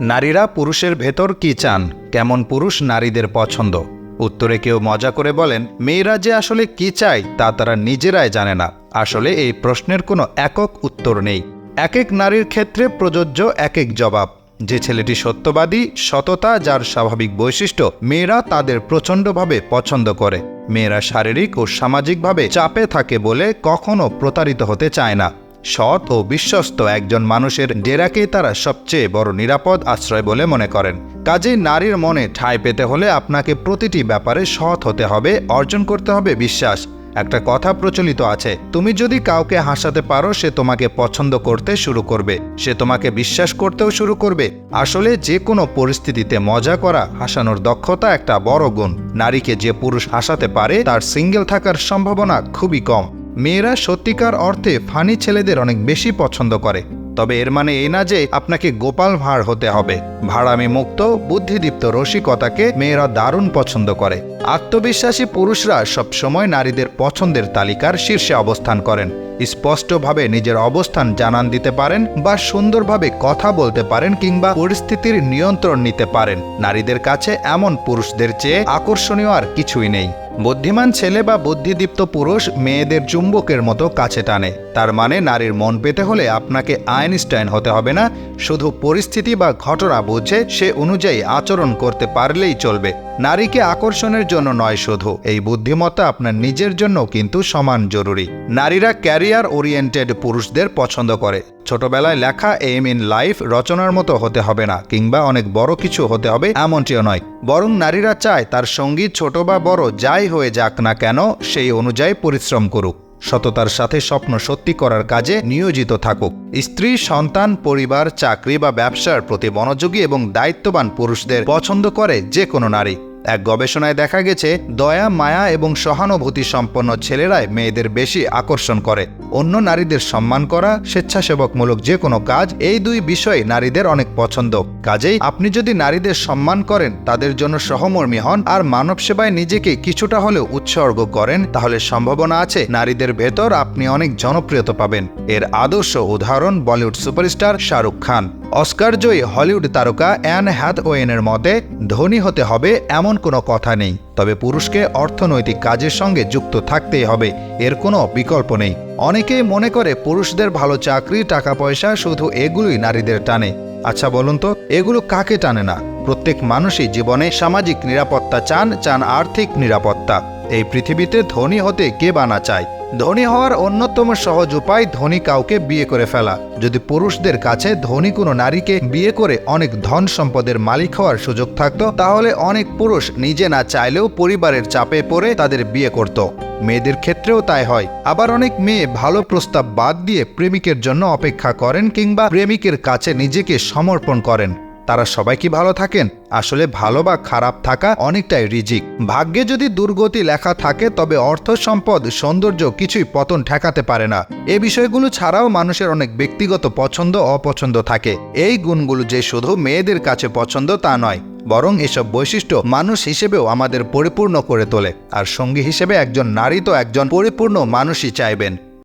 নারীরা পুরুষের ভেতর কি চান? কেমন পুরুষ নারীদের পছন্দ? উত্তরে কেউ মজা করে বলেন, মেয়েরা যে আসলে কি চায় তা তারা নিজেরাই জানে না। আসলে এই প্রশ্নের কোনো একক উত্তর নেই। এক এক নারীর ক্ষেত্রে প্রযোজ্য এক এক জবাব। যে ছেলেটি সত্যবাদী, সততা যার স্বাভাবিক বৈশিষ্ট্য, মেয়েরা তাদের প্রচণ্ডভাবে পছন্দ করে। মেয়েরা শারীরিক ও সামাজিকভাবে চাপে থাকে বলে কখনো প্রতারিত হতে চায় না। সৎ ও বিশ্বস্ত একজন মানুষের ডেরাকেই তারা সবচেয়ে বড় নিরাপদ আশ্রয় বলে মনে করেন। কাজেই নারীর মনে ঠাঁই পেতে হলে আপনাকে প্রতিটি ব্যাপারে সৎ হতে হবে, অর্জন করতে হবে বিশ্বাস। একটা কথা প্রচলিত আছে, তুমি যদি কাউকে হাসাতে পারো, সে তোমাকে পছন্দ করতে শুরু করবে, সে তোমাকে বিশ্বাস করতেও শুরু করবে। আসলে যে কোনো পরিস্থিতিতে মজা করা, হাসানোর দক্ষতা একটা বড় গুণ। নারীকে যে পুরুষ হাসাতে পারে, তার সিঙ্গেল থাকার সম্ভাবনা খুবই কম। মেয়েরা সত্যিকার অর্থে ফানি ছেলেদের অনেক বেশি পছন্দ করে। তবে এর মানে এই না যে আপনাকে গোপাল ভাঁড় হতে হবে। ভাড়ামি মুক্ত, বুদ্ধিদীপ্ত রসিকতাকে মেয়েরা দারুণ পছন্দ করে। আত্মবিশ্বাসী পুরুষরা সবসময় নারীদের পছন্দের তালিকার শীর্ষে অবস্থান করেন। স্পষ্টভাবে নিজের অবস্থান জানান দিতে পারেন বা সুন্দরভাবে কথা বলতে পারেন কিংবা পরিস্থিতির নিয়ন্ত্রণ নিতে পারেন। নারীদের কাছে এমন পুরুষদের চেয়ে আকর্ষণীয় আর কিছুই নেই। বুদ্ধিমান ছেলে বা বুদ্ধিদীপ্ত পুরুষ মেয়েদের চুম্বকের মতো কাছে টানে। তার মানে নারীর মন পেতে হলে আপনাকে আইনস্টাইন হতে হবে না। শুধু পরিস্থিতি বা ঘটনা বুঝে সে অনুযায়ী আচরণ করতে পারলেই চলবে। নারীকে আকর্ষণের জন্য নয় শুধু। এই বুদ্ধিমত্তা আপনার নিজের জন্য কিন্তু সমান জরুরি। নারীরা ক্যারিয়ার ওরিয়েন্টেড পুরুষদের পছন্দ করে। ছোটবেলায় লেখা এম ইন লাইফ রচনার মতো হতে হবে না, কিংবা অনেক বড় কিছু হতে হবে এমনটিও নয়। বরং নারীরা চায় তার সঙ্গী ছোট বা বড় যাই হয়ে যাক না কেন, সেই অনুযায়ী পরিশ্রম করুক। সততার সাথে স্বপ্ন সত্যি করার কাজে নিয়োজিত থাকুক। স্ত্রী, সন্তান, পরিবার, চাকরি বা ব্যবসার প্রতি মনোযোগী এবং দায়িত্ববান পুরুষদের পছন্দ করে যে কোনো নারী। এক গবেষণায় দেখা গেছে, দয়া, মায়া এবং সহানুভূতি সম্পন্ন ছেলেরাই মেয়েদের বেশি আকর্ষণ করে। অন্য নারীদের সম্মান করা, স্বেচ্ছাসেবকমূলক যে কোনো কাজ, এই দুই বিষয়ে নারীদের অনেক পছন্দ। কাজেই আপনি যদি নারীদের সম্মান করেন, তাদের জন্য সহমর্মী হন আর মানব সেবায় নিজেকে কিছুটা হলেও উৎসর্গ করেন, তাহলে সম্ভাবনা আছে নারীদের ভেতর আপনি অনেক জনপ্রিয়তা পাবেন। এর আদর্শ উদাহরণ Bollywood superstar Shahrukh Khan. Oscar জয়ী হলিউড তারকা অ্যান হ্যাথ হ্যাথওয়েনের মতে, ধনী হতে হবে এমন কোনো কথা নেই। তবে পুরুষকে অর্থনৈতিক কাজের সঙ্গে যুক্ত থাকতেই হবে, এর কোনো বিকল্প নেই। অনেকেই মনে করে পুরুষদের ভালো চাকরি, টাকা পয়সা শুধু এগুলোই নারীদের টানে। আচ্ছা বলুন তো, এগুলো কাকে টানে না? প্রত্যেক মানুষই জীবনে সামাজিক নিরাপত্তা চান চান আর্থিক নিরাপত্তা। এই পৃথিবীতে ধনী হতে কে বানা চায়? ধনী হওয়ার অন্যতম সহজ উপায় ধনী কাউকে বিয়ে করে ফেলা। যদি পুরুষদের কাছে ধনী কোনো নারীকে বিয়ে করে অনেক ধন সম্পদের মালিক হওয়ার সুযোগ থাকতো, তাহলে অনেক পুরুষ নিজে না চাইলেও পরিবারের চাপে পড়ে তাদের বিয়ে করত। মেয়েদের ক্ষেত্রেও তাই হয়। আবার অনেক মেয়ে ভালো প্রস্তাব বাদ দিয়ে প্রেমিকের জন্য অপেক্ষা করেন কিংবা প্রেমিকের কাছে নিজেকে সমর্পণ করেন। তারা সবাই কি ভালো থাকেন? আসলে ভালো বা খারাপ থাকা অনেকটাই রিজিক। ভাগ্যে যদি দুর্গতি লেখা থাকে, তবে অর্থ সম্পদ, সৌন্দর্য কিছুই পতন ঠেকাতে পারে না। এ বিষয়গুলো ছাড়াও মানুষের অনেক ব্যক্তিগত পছন্দ, অপছন্দ থাকে। এই গুণগুলো যে শুধু মেয়েদের কাছে পছন্দ তা নয়। বরং এসব বৈশিষ্ট্য মানুষ হিসেবেও আমাদের পরিপূর্ণ করে তোলে। আর সঙ্গী হিসেবে একজন নারী তো একজন পরিপূর্ণ মানুষই চাইবেন।